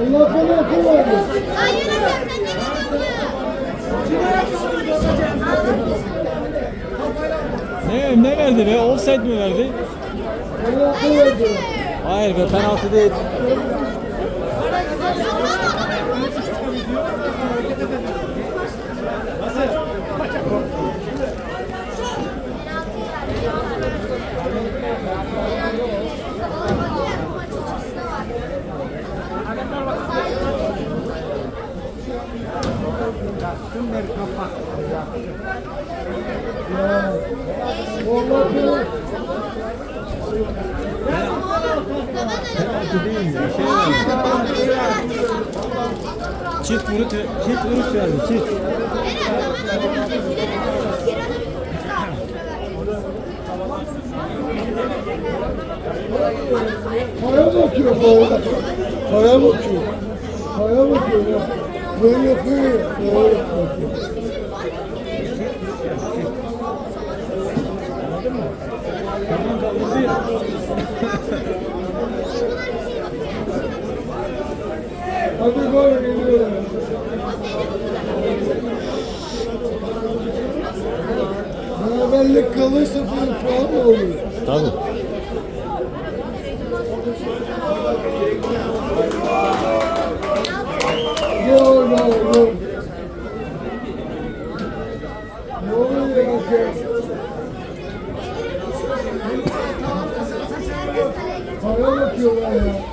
Allah bana akıl verdi. Ne, ne verdi be? Offside mi verdi. Hayır be penaltı değil. Penaltı değil? Şey verdi. Çift vuruş, çift vuruş verdi. Çift. Kaya bakıyor kaya. Kaya bakıyor. Kaya bakıyor ya. Böyle yapıyor ya. Hadi gol geliyor. Beraberlik kalırsa bir puan mı olur? Tabii. Gol gol gol. Ne oluyor ya? Kaya bakıyorlar ya.